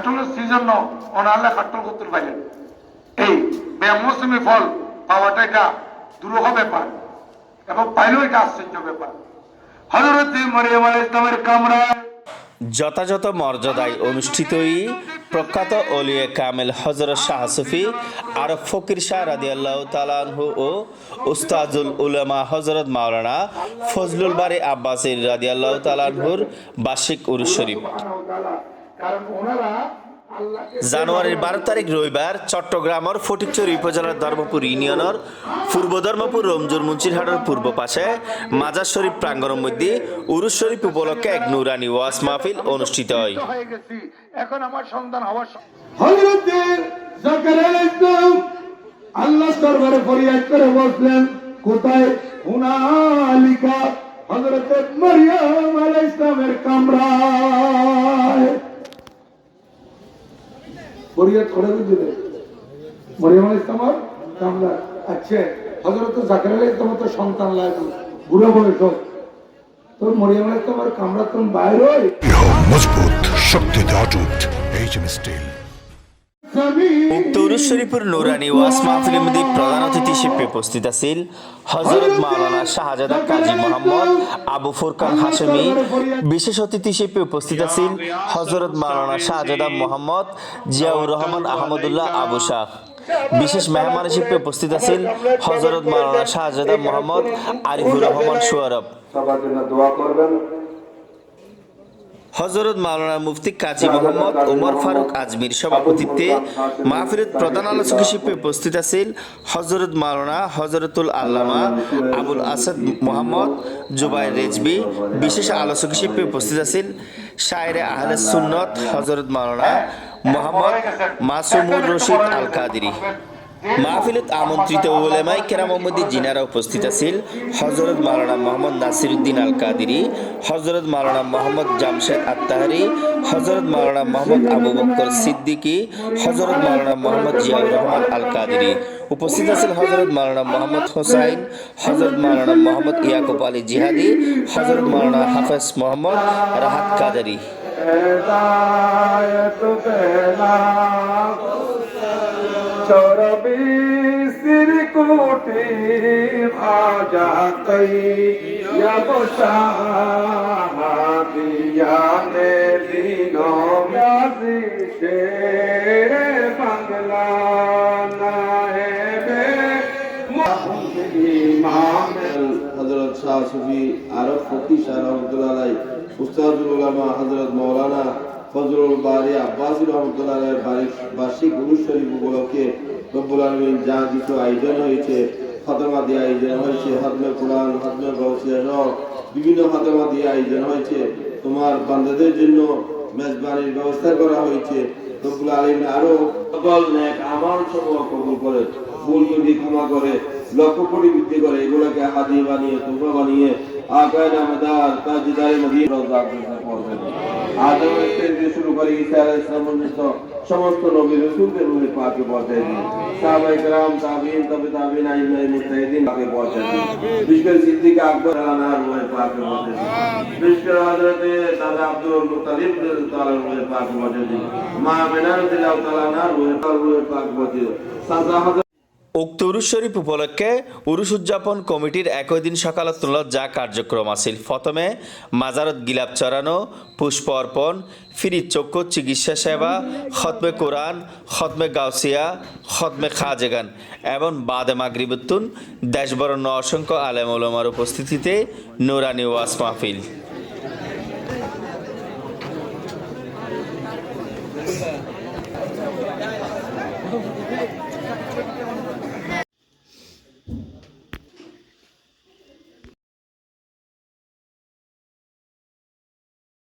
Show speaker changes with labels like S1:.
S1: খাটলের season অনালে খাটল করতে পাইলেন এই বেমৌসুমি ফল পাওয়াটা এটা দুরূহ ব্যাপার এবং পাইলেও এটা আশ্চর্য ব্যাপার। হজরত মরিয়ম আলাইহিস ইসলামের কামরায়
S2: যথাযথ মর্যাদায় অনুষ্ঠিতই প্রখ্যাত অলিয়ে কামেল হজরত শাহ সুফি আর ফকির শাহ রাদিয়াল্লাহ তালানহু ও উস্তাজুল উলামা হজরত মাওলানা ফজলুল বারি আব্বাসির রাদিয়াল্লাহ তালানহুর বার্ষিক উরুস শরীফ।
S1: কারণ ওনারা আল্লাহকে
S2: জানুয়ারির বারো তারিখ রবিবার চট্টগ্রামের ফটিকচুরি উপজেলার ধর্মপুর ইউনিয়নের পূর্ব ধর্মপুর রমজুর মুন্সিরহাটের পূর্ব পাশে মাজার শরীফ প্রাঙ্গণের মধ্যে উরুস শরীফ উপলক্ষে এক নুরানি ওয়াস মাহফিল অনুষ্ঠিত হয়।
S1: এখন আমার সন্তান হওয়ার
S3: আল্লাহ দরবারে ফরিয়াদ করে বসলেন কোথায়? হুনালিকা হজরত মরিয়ম আলাইহিস কামরায়। ফরিয়াদ করে দিলে মরিয়াম ইসলামের কামরা আচ্ছা হজরত জাকারিয়া ইসলাম তো সন্তান লাগবে বুড়ো বয়স। হোক। তো মরিয়ম ইসলামের কামরা তো বাইরে
S4: মজবুত, শক্তিতে অটুট এইচএম স্টিল
S2: উক্ত উরুস শরীফের নুরানি ওয়াস মাহফিলের মধ্যে প্রধান অতিথি হিসেবে উপস্থিত আছেন হজরত মাওলানা শাহজাদা কাজী মোহাম্মদ আবু ফুরকান হাশেমি। বিশেষ অতিথি হিসেবে উপস্থিত আছেন হজরত মাওলানা শাহজাদা মোহাম্মদ জিয়াউর রহমান আহমদুল্লাহ আবু শাহ। বিশেষ মেহমান হিসেবে উপস্থিত আছেন হজরত মাওলানা শাহজাদা মোহাম্মদ আরিফুর রহমান সুয়ারব।
S3: সবার জন্য দোয়া করবেন।
S2: হজরত মাওলানা মুফতি কাজী মোহাম্মদ ওমর ফারুক আজমির সভাপতিত্বে মাহফিলত প্রধান আলোচক হিসেবে উপস্থিত আছেন হজরত মাওলানা হজরতুল আল্লামা আবুল আসাদ মোহাম্মদ জুবাইর রেজবি। বিশেষ আলোচক হিসেবে উপস্থিত আছেন শায়রে আহলে সুন্নত হজরত মাওলানা মোহাম্মদ মাসুমুর রশিদ আল কাদিরি মাহফিলত আমন্ত্রিত উলেমাই কেরাম মধ্যে জিনারা উপস্থিত আছেন হজরত মাওলানা মোহাম্মদ নাসিরুদ্দিন আল কাদিরি হজরত মাওলানা মোহাম্মদ জামশেদ আত্তাহারি হজরত মাওলানা মোহাম্মদ আবু বকর সিদ্দিকী হজরত মাওলানা মোহাম্মদ জিয়াউর রহমান আল কাদিরি উপস্থিত আছেন হজরত মাওলানা মোহাম্মদ হোসাইন হজরত মাওলানা মোহাম্মদ ইয়াকুব আলী জিহাদি হজরত মাওলানা হাফেজ মোহাম্মদ রাহাত কাদারি।
S3: দিনো ব্যাসি শেরে বাংলা না হেবে মাহমেল
S5: হজরত শাহ সুফি আরব ফকি শাহ রহমতুল্লাহ উস্তাদুল উলামা হজরত মৌলানা ফজলুল বারি আব্বাসী রহমতুল্লাহ বার্ষিক শরীফ উপলক্ষে বিভিন্ন আয়োজন হয়েছে। তোমার বান্দাদের জন্য মেজবানির ব্যবস্থা করা হয়েছে। আরও সকল কবুল করে, ভুল যদি ক্ষমা করে, লক্ষ কোটি বৃদ্ধি করে, এগুলোকে হাদি বানিয়ে, তোমরা বানিয়ে, আকায় নামদার তাজদারে শুরু করে ঈসা সমস্ত নবী রাসূলদের রূহে পাকে পৌঁছে দিন সাহাবায়ে کرام তাবিঈন তবে তাবিঈন আইমায়ে মুজতাহিদিন পাকে পৌঁছে দিন বিশেষ করে সিদ্দিক আকবর আনার রূহে পাকে পৌঁছে দিন বিশেষ করে হযরতে দাদা আব্দুল মুত্তালিব তাআলা রূহে পাকে পৌঁছে দিন মা মেনা রাদিয়াল্লাহু তাআলা আনহার রূহে রূহে পাকে পৌঁছে দিন সাজা হযরত
S2: উক্ত উরুস শরীফ উপলক্ষে উরুস উদযাপন কমিটির একই দিন সকালে তুলত যা কার্যক্রম আছিল। প্রথমে মাজারত গিলাপ চড়ানো, পুষ্প অর্পণ, ফিরি চক্ষু, চিকিৎসা সেবা, খতমে কোরআন, খতমে গাউসিয়া, খতমে খাজেগান এবং বাদে মাগরিবুত্তুন দেশবরণ্য অসংখ্য আলেম ওলমার উপস্থিতিতে নুরানি ওয়াস মাহফিল।